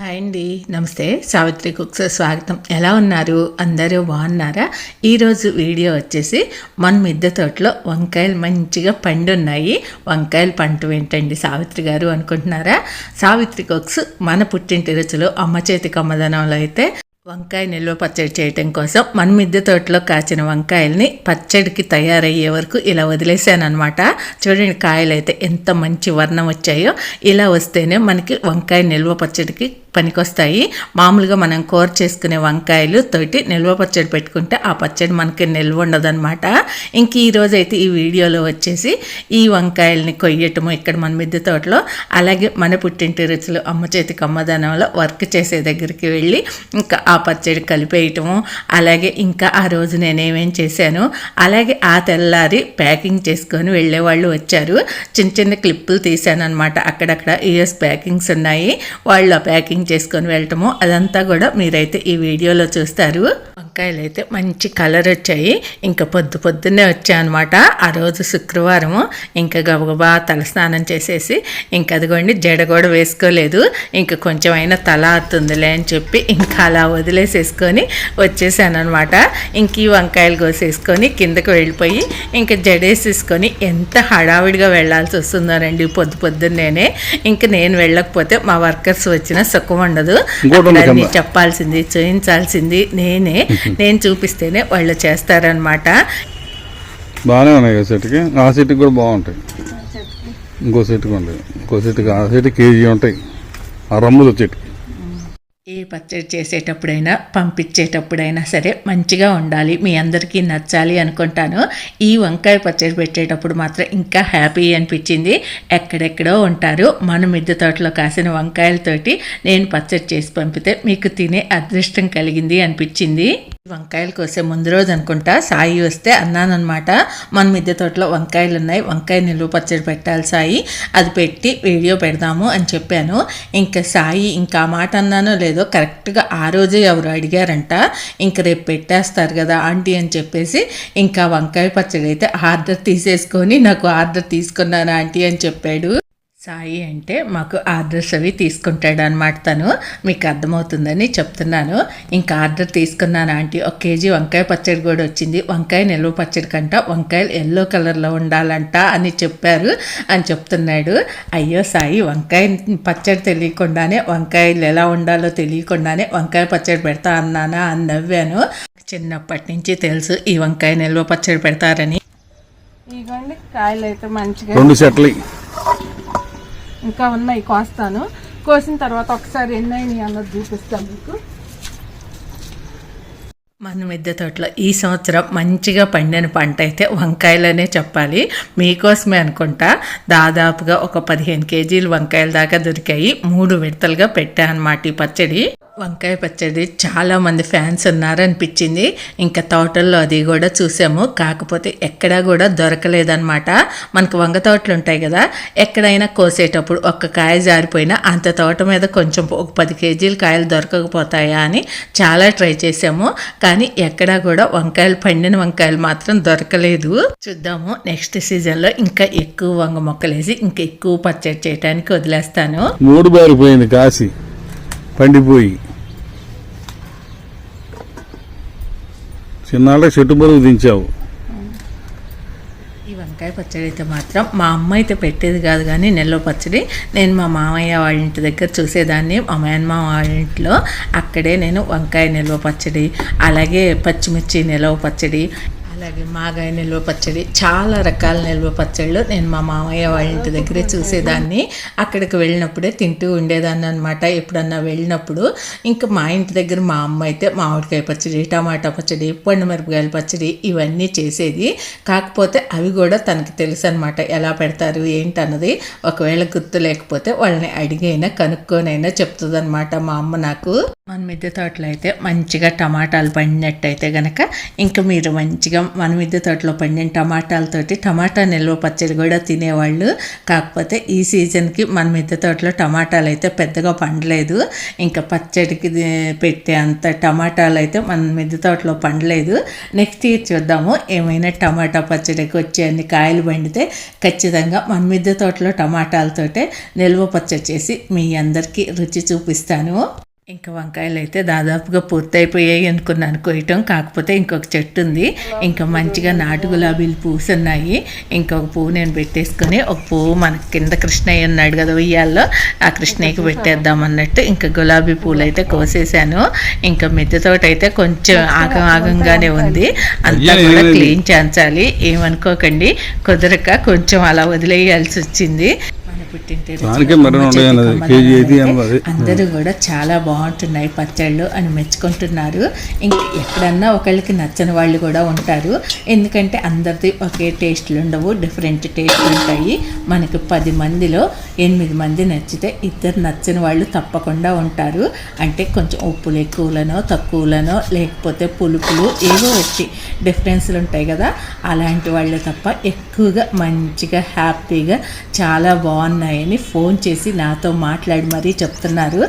Hi అండి. నమస్తే. Savitri cooks స్వాగతం. ఎలా ఉన్నారు? అందరూ బాగున్నారా? ఈరోజు వీడియో వచ్చేసి మన మిద్దె తోటలో వంకాయలు మంచిగా పండు ఉన్నాయి వంకాయలు పంట ఏంటండి సావిత్రి గారు అనుకుంటున్నారా? సావిత్రి కుక్స్ మన పుట్టింటి రుచులు అమ్మ చేతి కమ్మదనంలో అయితే వంకాయ నిల్వ పచ్చడి చేయటం కోసం మన మిద్దె తోటలో కాచిన వంకాయల్ని పచ్చడికి తయారయ్యే వరకు ఇలా వదిలేసాను అనమాట చూడండి కాయలు అయితే ఎంత మంచి వర్ణం వచ్చాయో. ఇలా వస్తేనే మనకి వంకాయ నిల్వ పచ్చడికి పనికొస్తాయి. మామూలుగా మనం కూర చేసుకునే వంకాయలు తోటి నిల్వ పచ్చడి పెట్టుకుంటే ఆ పచ్చడి మనకి నిల్వ ఉండదన్నమాట. ఇంక ఈరోజు అయితే ఈ వీడియోలో వచ్చేసి ఈ వంకాయల్ని కొయ్యటము ఇక్కడ మన మిద్దె తోటలో అలాగే మన పుట్టింటి రుచులు అమ్మ చేతి కమ్మదనంలో వర్క్ చేసే దగ్గరికి వెళ్ళి ఇంకా ఆ పచ్చడి కలిపేయటము అలాగే ఇంకా ఆ రోజు నేనేమేం చేశాను అలాగే ఆ తెల్లారి ప్యాకింగ్ చేసుకొని వెళ్ళే వాళ్ళు వచ్చారు. చిన్న చిన్న క్లిప్పులు తీశాను అనమాట అక్కడక్కడ ఏఎస్ ప్యాకింగ్స్ ఉన్నాయి. వాళ్ళు ఆ ప్యాకింగ్ చేసుకొని వెళ్ళటము అదంతా కూడా మీరైతే ఈ వీడియోలో చూస్తారు. వంకాయలు అయితే మంచి కలర్ వచ్చాయి. ఇంకా పొద్దు పొద్దున్నే వచ్చాయన్నమాట. ఆ రోజు శుక్రవారము. ఇంకా గబగబా తలస్నానం చేసేసి ఇంకా అదిగోండి జడ కూడా వేసుకోలేదు. ఇంకా కొంచెం అయినా తల ఆడుతుందిలే అని చెప్పి ఇంకా అలా వదిలేసేసుకొని వచ్చేసాను అనమాట ఇంక ఈ వంకాయలు కోసేసుకొని కిందకు వెళ్ళిపోయి ఇంకా జడేసేసుకొని ఎంత హడావిడిగా వెళ్ళాల్సి వస్తుందోనండి పొద్దు పొద్దున్నేనే. ఇంక నేను వెళ్ళకపోతే మా వర్కర్స్ వచ్చిన సుఖం ఉండదు. అన్ని కమ్మ. చెప్పాల్సింది చూపించాల్సింది నేనే. నేను చూపిస్తేనే వాళ్ళు చేస్తారనమాట బాగానే ఉన్నాయి సెట్కి ఆ సెట్కి కూడా బాగుంటాయి. ఇంకో సెట్కి ఉంటాయి ఇంకో సెట్కి ఆ సెట్కి కేజీ ఉంటాయి. ఆ రమ్ములు చెట్టుకి ఏ పచ్చడి చేసేటప్పుడైనా పంపించేటప్పుడైనా సరే మంచిగా ఉండాలి. మీ అందరికీ నచ్చాలి అనుకుంటాను. ఈ వంకాయ పచ్చడి పెట్టేటప్పుడు మాత్రం ఇంకా హ్యాపీ అనిపించింది. ఎక్కడెక్కడో ఉంటారు. మన మిద్దె తోటలో కాసిన వంకాయలతోటి నేను పచ్చడి చేసి పంపితే మీకు తినే అదృష్టం కలిగింది అనిపించింది. వంకాయలు కోసే ముందు రోజు అనుకుంటా సాయి వస్తే అన్నానమాట మన మిద్దె తోటలో వంకాయలు ఉన్నాయి వంకాయ నిలువ పచ్చడి పెట్టాలి సాయి. అది పెట్టి వీడియో పెడదాము అని చెప్పాను. ఇంకా సాయి ఇంకా మాట అన్నానో లేదో కరెక్ట్గా ఆ రోజే ఎవరు అడిగారంట ఇంక రేపు పెట్టేస్తారు కదా ఆంటీ అని చెప్పేసి ఇంకా వంకాయ పచ్చడి అయితే ఆర్డర్ తీసేసుకొని నాకు ఆర్డర్ తీసుకున్నాను ఆంటీ అని చెప్పాడు. సాయి అంటే మాకు ఆర్డర్స్ అవి తీసుకుంటాడు అనమాట తను. మీకు అర్థమవుతుందని చెప్తున్నాను. ఇంకా ఆర్డర్ తీసుకున్నాను ఆంటీ. ఒక కేజీ వంకాయ పచ్చడి కూడా వచ్చింది. వంకాయ నిల్వ పచ్చడి కంట వంకాయలు ఎల్లో కలర్లో ఉండాలంట అని చెప్పారు అని చెప్తున్నాడు. అయ్యో సాయి వంకాయ పచ్చడి తెలియకుండానే వంకాయలు ఎలా ఉండాలో తెలియకుండానే వంకాయ పచ్చడి పెడతా అన్నానా అని నవ్వాను. చిన్నప్పటి నుంచి తెలుసు ఈ వంకాయ నిల్వ పచ్చడి పెడతారని. ఇదిగోండి కాయలు అయితే మంచిగా రెండు సెట్లు. ఇంకా ఉన్నాయి కోస్తాను. కోసిన తర్వాత ఒకసారి ఎన్ని అన్నది చూపిస్తాను మీకు. మన మిద్దె తోటలో ఈ సంవత్సరం మంచిగా పండిన పంట అయితే వంకాయలనే చెప్పాలి. మీకోసమే అనుకుంటా. దాదాపుగా ఒక పదిహేను కేజీలు వంకాయల దాకా దొరికాయి. మూడు విడతలుగా పెట్టా అనమాట ఈ పచ్చడి. వంకాయ పచ్చడి చాలామంది ఫ్యాన్స్ ఉన్నారనిపించింది. ఇంకా తోటల్లో అది కూడా చూసాము. కాకపోతే ఎక్కడా కూడా దొరకలేదన్నమాట. మనకు వంగ తోటలు ఉంటాయి కదా ఎక్కడైనా కోసేటప్పుడు ఒక్క కాయ జారిపోయినా అంత తోట మీద కొంచెం ఒక పది కేజీల కాయలు దొరకకపోతాయా అని చాలా ట్రై చేసాము. కానీ ఎక్కడా కూడా వంకాయలు పండిన వంకాయలు మాత్రం దొరకలేదు. చూద్దాము నెక్స్ట్ సీజన్లో ఇంకా ఎక్కువ వంగ మొక్కలేసి ఇంకా ఎక్కువ పచ్చడి చేయడానికి వదిలేస్తాను. మూడు బారిపోయింది కాసి పండిపోయి. చిన్నాళ్ళకి చెట్టు బరువు దించావు. ఈ వంకాయ పచ్చడి అయితే మాత్రం మా అమ్మ అయితే పెట్టేది కాదు కానీ నెల్లో పచ్చడి. నేను మా మామయ్య వాళ్ళ ఇంటి దగ్గర చూసేదాన్ని. మా మేనమ్మ వాళ్ళ ఇంట్లో అక్కడే నేను వంకాయ నిల్వ పచ్చడి అలాగే పచ్చిమిర్చి నిల్వ పచ్చడి అలాగే మాగాయ నిల్వ పచ్చడి చాలా రకాల నిల్వ పచ్చళ్ళు నేను మా మామయ్య వాళ్ళ ఇంటి దగ్గరే చూసేదాన్ని. అక్కడికి వెళ్ళినప్పుడే తింటూ ఉండేదాన్ని అనమాట ఎప్పుడన్నా వెళ్ళినప్పుడు ఇంకా మా ఇంటి దగ్గర మా అమ్మ అయితే మామిడికాయ పచ్చడి టమాటా పచ్చడి పండు మిరపకాయల పచ్చడి ఇవన్నీ చేసేది. కాకపోతే అవి కూడా తనకి తెలుసు అనమాట ఎలా పెడతారు ఏంటన్నది ఒకవేళ గుర్తు లేకపోతే వాళ్ళని అడిగైనా కనుక్కొనైనా చెప్తుంది మా అమ్మ నాకు. మన మిద్దె తోటలో అయితే మంచిగా టమాటాలు పండినట్టయితే గనక ఇంకా మీరు మంచిగా మన మిద్దె తోటలో పండిన టమాటాలతోటి టమాటా నిల్వ పచ్చడి కూడా తినేవాళ్ళు. కాకపోతే ఈ సీజన్కి మన మిద్దె తోటలో టమాటాలు అయితే పెద్దగా పండలేదు. ఇంకా పచ్చడికి పెట్టే అంత టమాటాలు అయితే మన మిద్దె తోటలో పండలేదు. నెక్స్ట్ ఇయర్ చూద్దాము. ఏమైనా టమాటా పచ్చడికి వచ్చే అన్ని కాయలు పండితే ఖచ్చితంగా మన మిద్దె తోటలో టమాటాలతోటే నిల్వ పచ్చడి చేసి మీ అందరికీ రుచి చూపిస్తాను. ఇంకా వంకాయలు అయితే దాదాపుగా పూర్తయిపోయాయి అనుకున్నాను కొయ్యటం. కాకపోతే ఇంకొక చెట్టు ఉంది ఇంకా మంచిగా నాటు గులాబీలు పూసున్నాయి. ఇంకొక పువ్వు నేను పెట్టేసుకొని ఒక పువ్వు మనకి కింద కృష్ణయ్య ఉన్నాడు కదా ఉయ్యాల్లో ఆ కృష్ణయ్యకి పెట్టేద్దాం అన్నట్టు ఇంకా గులాబీ పూలు అయితే కోసేసాను ఇంకా మిద్దె తోట అయితే కొంచెం ఆగం ఆగంగానే ఉంది. అంతా కూడా క్లీన్ చేయించాలి. ఏమనుకోకండి. కుదరక కొంచెం అలా వదిలేయాల్సి వచ్చింది. అందరూ కూడా చాలా బాగుంటున్నాయి పచ్చళ్ళు అని మెచ్చుకుంటున్నారు. ఇంక ఎక్కడన్నా ఒకళ్ళకి నచ్చని వాళ్ళు కూడా ఉంటారు. ఎందుకంటే అందరిది ఒకే టేస్ట్లు ఉండవు డిఫరెంట్ టేస్ట్లు ఉంటాయి. మనకి పది మందిలో ఎనిమిది మంది నచ్చితే ఇద్దరు నచ్చని వాళ్ళు తప్పకుండా ఉంటారు. అంటే కొంచెం ఉప్పులు ఎక్కువలనో తక్కువలనో లేకపోతే పులుపులు ఏవో ఒకటి డిఫరెన్స్లు ఉంటాయి కదా. అలాంటి వాళ్ళు తప్ప ఎక్కువగా మంచిగా హ్యాపీగా చాలా బాగున్నాయని ఫోన్ చేసి నాతో మాట్లాడి మరీ చెప్తున్నారు.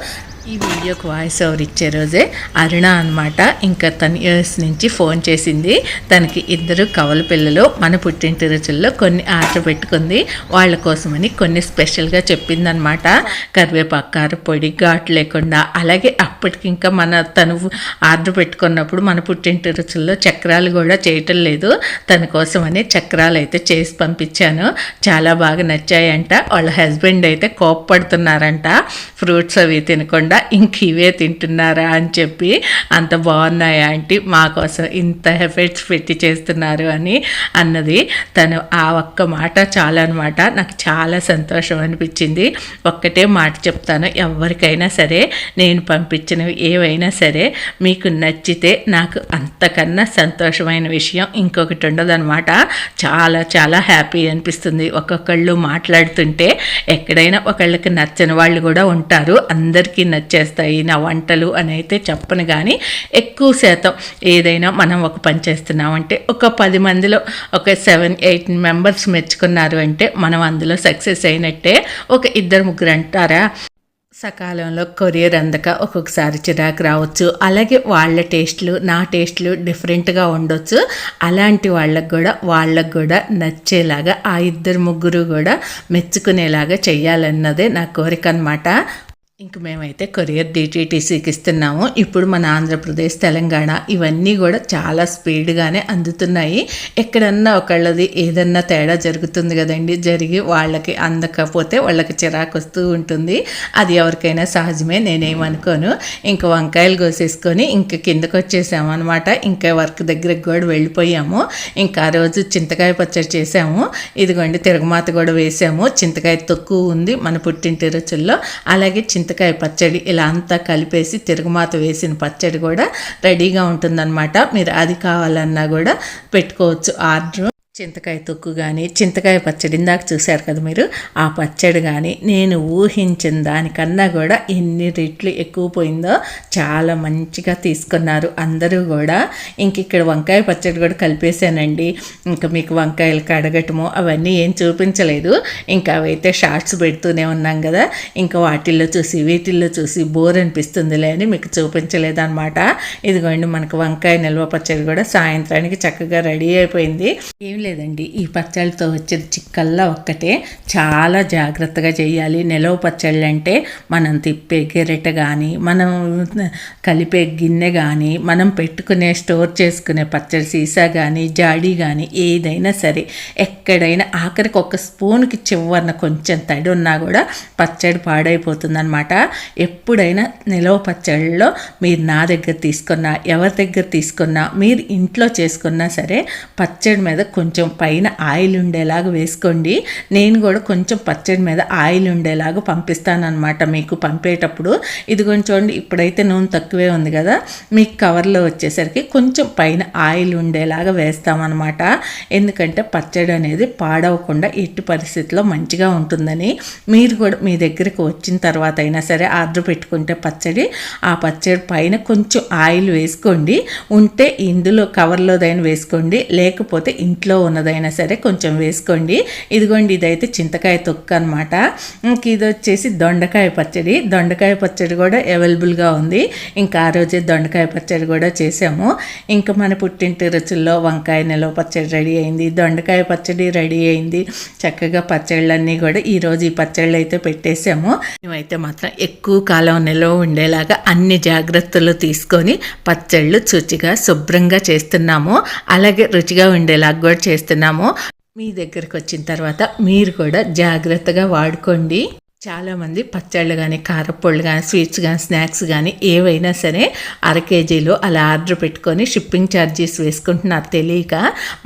ఈ వీడియోకి వాయిస్ ఓవర్ ఇచ్చే రోజే అరుణ అనమాట ఇంకా తన ఇయర్స్ నుంచి ఫోన్ చేసింది. తనకి ఇద్దరు కవల పిల్లలు మన పుట్టింటి రుచుల్లో కొన్ని ఆర్డర్ పెట్టుకుంది. వాళ్ళ కోసమని కొన్ని స్పెషల్గా చెప్పిందనమాట కరివేపాకు కార పొడి ఘాటు లేకుండా. అలాగే అప్పటికి ఇంకా మన తను ఆర్డర్ పెట్టుకున్నప్పుడు మన పుట్టింటి రుచుల్లో చక్రాలు కూడా చేయటం లేదు. తన కోసమని చక్రాలు అయితే చేసి పంపించాను. చాలా బాగా నచ్చాయంట. వాళ్ళ హస్బెండ్ అయితే కోప్పడుతున్నారంట. ఫ్రూట్స్ అవి తినకుండా ఇంక ఇవే తింటున్నారా అని చెప్పి అంత బాగున్నాయా ఆంటీ మా కోసం ఇంత ఎఫర్ట్స్ పెట్టి చేస్తున్నారు అని అన్నది. తను ఆ ఒక్క మాట చాలా అనమాట నాకు చాలా సంతోషం అనిపించింది. ఒక్కటే మాట చెప్తాను. ఎవరికైనా సరే నేను పంపించినవి ఏవైనా సరే మీకు నచ్చితే నాకు అంతకన్నా సంతోషమైన విషయం ఇంకొకటి ఉండదన్నమాట. చాలా చాలా హ్యాపీ అనిపిస్తుంది. ఒక్కొక్కళ్ళు మాట్లాడుతుంటే ఎక్కడైనా ఒకళ్ళకి నచ్చని వాళ్ళు కూడా ఉంటారు. అందరికీ నచ్చేస్తాయి నా వంటలు అని అయితే చెప్పను కానీ ఎక్కువ శాతం ఏదైనా మనం ఒక పని చేస్తున్నామంటే ఒక పది మందిలో ఒక సెవెన్ ఎయిట్ మెంబర్స్ మెచ్చుకున్నారు అంటే మనం అందులో సక్సెస్ అయినట్టే ఒక ఇద్దరు ముగ్గురు అంటారా? సకాలంలో కొరియర్ అందక ఒక్కొక్కసారి చిరాకు రావచ్చు. అలాగే వాళ్ళ టేస్ట్లు నా టేస్ట్లు డిఫరెంట్గా ఉండొచ్చు. అలాంటి వాళ్ళకు కూడా వాళ్ళకు కూడా నచ్చేలాగా ఆ ఇద్దరు ముగ్గురు కూడా మెచ్చుకునేలాగా చేయాలన్నదే నా కోరిక అనమాట ఇంక మేమైతే కొరియర్ డిటీటీసీకి ఇస్తున్నాము. ఇప్పుడు మన ఆంధ్రప్రదేశ్ తెలంగాణ ఇవన్నీ కూడా చాలా స్పీడ్గానే అందుతున్నాయి. ఎక్కడన్నా ఒకళ్ళది ఏదన్నా తేడా జరుగుతుంది కదండి జరిగి వాళ్ళకి అందకపోతే వాళ్ళకి చిరాకు వస్తూ ఉంటుంది. అది ఎవరికైనా సహజమే నేనేమనుకోను. ఇంకా వంకాయలు కోసేసుకొని ఇంక కిందకు వచ్చేసాము అనమాట ఇంకా వర్క్ దగ్గరకు కూడా వెళ్ళిపోయాము. ఇంకా ఆ రోజు చింతకాయ పచ్చడి చేసాము. ఇదిగోండి తిరగమాత కూడా వేసాము. చింతకాయ తక్కువ ఉంది మన పుట్టింటి రుచుల్లో. అలాగే చింతకాయ పచ్చడి ఇలా అంతా కలిపేసి తిరుగుమాత వేసిన పచ్చడి కూడా రెడీగా ఉంటుందన్నమాట. మీరు అది కావాలన్నా కూడా పెట్టుకోవచ్చు. ఆర్డర్ చింతకాయ తొక్కు కానీ చింతకాయ పచ్చడి ఇందాక చూశారు కదా మీరు? ఆ పచ్చడి కానీ నేను ఊహించిన దానికన్నా కూడా ఎన్ని రెట్లు ఎక్కువ పోయిందో చాలా మంచిగా తీసుకున్నారు అందరూ కూడా. ఇంక ఇక్కడ వంకాయ పచ్చడి కూడా కలిపేశానండి. ఇంకా మీకు వంకాయలు కడగటము అవన్నీ ఏం చూపించలేదు. ఇంకా అవైతే షార్ట్స్ పెడుతూనే ఉన్నాం కదా. ఇంకా వాటిల్లో చూసి వీటిల్లో చూసి బోర్ అనిపిస్తుందిలే అని మీకు చూపించలేదన్నమాట. ఇదిగోండి మనకు వంకాయ నిల్వ పచ్చడి కూడా సాయంత్రానికి చక్కగా రెడీ అయిపోయింది. ఏం లేదండి. ఈ పచ్చళ్ళతో వచ్చే చిక్కల్లా ఒక్కటే. చాలా జాగ్రత్తగా చేయాలి. నిలవ పచ్చళ్ళు అంటే మనం తిప్పే గెరెట కానీ మనం కలిపే గిన్నె కానీ మనం పెట్టుకునే స్టోర్ చేసుకునే పచ్చడి సీసా కానీ జాడీ కానీ ఏదైనా సరే ఎక్కడైనా ఆఖరికి ఒక స్పూన్కి చివరన కొంచెం తడి ఉన్నా కూడా పచ్చడి పాడైపోతుందన్నమాట. ఎప్పుడైనా నిలవ పచ్చళ్ళలో మీరు నా దగ్గర తీసుకున్నా ఎవరి దగ్గర తీసుకున్నా మీరు ఇంట్లో చేసుకున్నా సరే పచ్చడి మీద కొంచెం కొంచెం పైన ఆయిల్ ఉండేలాగా వేసుకోండి. నేను కూడా కొంచెం పచ్చడి మీద ఆయిల్ ఉండేలాగా పంపిస్తానమాట మీకు పంపేటప్పుడు. ఇదిగోండి చూడండి ఇప్పుడైతే నూనె తక్కువే ఉంది కదా. మీకు కవర్లో వచ్చేసరికి కొంచెం పైన ఆయిల్ ఉండేలాగా వేస్తామన్నమాట. ఎందుకంటే పచ్చడి అనేది పాడవకుండా ఎట్టి పరిస్థితిలో మంచిగా ఉంటుందని. మీరు కూడా మీ దగ్గరికి వచ్చిన తర్వాత అయినా సరే ఆర్డర్ పెట్టుకుంటే పచ్చడి ఆ పచ్చడి పైన కొంచెం ఆయిల్ వేసుకోండి. ఉంటే ఇందులో కవర్లోదైనా వేసుకోండి. లేకపోతే ఇంట్లో ఉన్నదైనా సరే కొంచెం వేసుకోండి. ఇదిగోండి ఇదైతే చింతకాయ తొక్క అనమాట ఇంక ఇది వచ్చేసి దొండకాయ పచ్చడి. దొండకాయ పచ్చడి కూడా అవైలబుల్గా ఉంది. ఇంకా ఆ రోజే దొండకాయ పచ్చడి కూడా చేసాము. ఇంకా మన పుట్టింటి రుచుల్లో వంకాయ నిలవ పచ్చడి రెడీ అయింది. దొండకాయ పచ్చడి రెడీ అయింది. చక్కగా పచ్చళ్ళన్నీ కూడా ఈరోజు ఈ పచ్చళ్ళు అయితే పెట్టేసాము. మేమైతే మాత్రం ఎక్కువ కాలం నిల్వ ఉండేలాగా అన్ని జాగ్రత్తలు తీసుకొని పచ్చళ్ళు శుచిగా శుభ్రంగా చేస్తున్నాము. అలాగే రుచిగా ఉండేలాగా కూడా చేస్తున్నాము. మీ దగ్గరకు వచ్చిన తర్వాత మీరు కూడా జాగ్రత్తగా వాడుకోండి. చాలామంది పచ్చళ్ళు కానీ కారపళ్ళు కానీ స్వీట్స్ కానీ స్నాక్స్ కానీ ఏవైనా సరే అర కేజీలో అలా ఆర్డర్ పెట్టుకొని షిప్పింగ్ ఛార్జెస్ వేసుకుంటున్నారు. తెలియక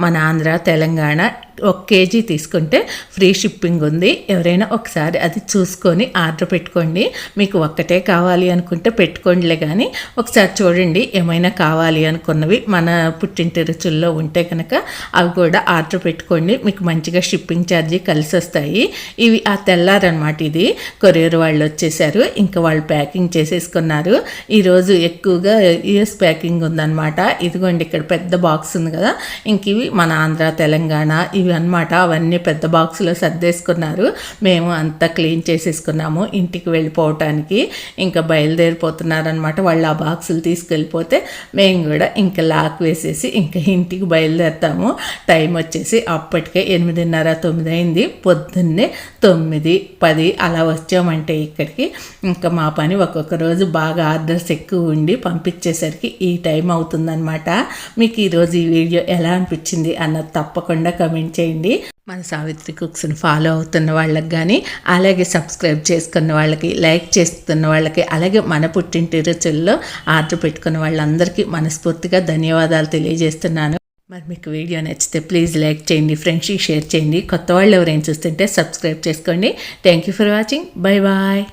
మన ఆంధ్ర తెలంగాణ ఒక కేజీ తీసుకుంటే ఫ్రీ షిప్పింగ్ ఉంది. ఎవరైనా ఒకసారి అది చూసుకొని ఆర్డర్ పెట్టుకోండి. మీకు ఒక్కటే కావాలి అనుకుంటే పెట్టుకోండిలే కానీ ఒకసారి చూడండి ఏమైనా కావాలి అనుకున్నవి మన పుట్టింటి రుచుల్లో ఉంటే కనుక అవి కూడా ఆర్డర్ పెట్టుకోండి. మీకు మంచిగా షిప్పింగ్ ఛార్జీ కలిసి వస్తాయి ఇవి ఆ తెల్లారనమాట ఇది. కొరియర్ వాళ్ళు వచ్చేసారు. ఇంకా వాళ్ళు ప్యాకింగ్ చేసేసుకున్నారు. ఈరోజు ఎక్కువగా యుఎస్ ప్యాకింగ్ ఉందన్నమాట ఇదిగోండి ఇక్కడ పెద్ద బాక్స్ ఉంది కదా. ఇంక ఇవి మన ఆంధ్ర తెలంగాణ ఇవి అన్నమాట అవన్నీ పెద్ద బాక్సులో సర్దేసుకున్నారు. మేము అంతా క్లీన్ చేసేసుకున్నాము ఇంటికి వెళ్ళిపోవటానికి. ఇంకా బయలుదేరిపోతున్నారనమాట వాళ్ళు ఆ బాక్సులు తీసుకెళ్ళిపోతే మేము కూడా ఇంకా లాక్ వేసేసి ఇంకా ఇంటికి బయలుదేరుతాము. టైం వచ్చేసి అప్పటికే ఎనిమిదిన్నర తొమ్మిది అయింది పొద్దున్నే తొమ్మిది పది అలా వచ్చామంటే ఇక్కడికి. ఇంకా మా పని ఒక్కొక్క రోజు బాగా ఆర్డర్స్ ఎక్కువ ఉండి పంపించేసరికి ఈ టైం అవుతుందన్నమాట. మీకు ఈరోజు ఈ వీడియో ఎలా అనిపించింది అన్నది తప్పకుండా కమెంట్ చేయండి. మన సావిత్రి కుక్స్ని ఫాలో అవుతున్న వాళ్ళకి కానీ అలాగే సబ్స్క్రైబ్ చేసుకున్న వాళ్ళకి లైక్ చేస్తున్న వాళ్ళకి అలాగే మన పుట్టింటి రుచుల్లో ఆర్డర్ పెట్టుకున్న వాళ్ళందరికీ మనస్ఫూర్తిగా ధన్యవాదాలు తెలియజేస్తున్నాను. మరి మీకు వీడియో నచ్చితే ప్లీజ్ లైక్ చేయండి ఫ్రెండ్స్కి షేర్ చేయండి. కొత్త వాళ్ళు ఎవరైనా చూస్తుంటే సబ్స్క్రైబ్ చేసుకోండి. Thank you for watching bye bye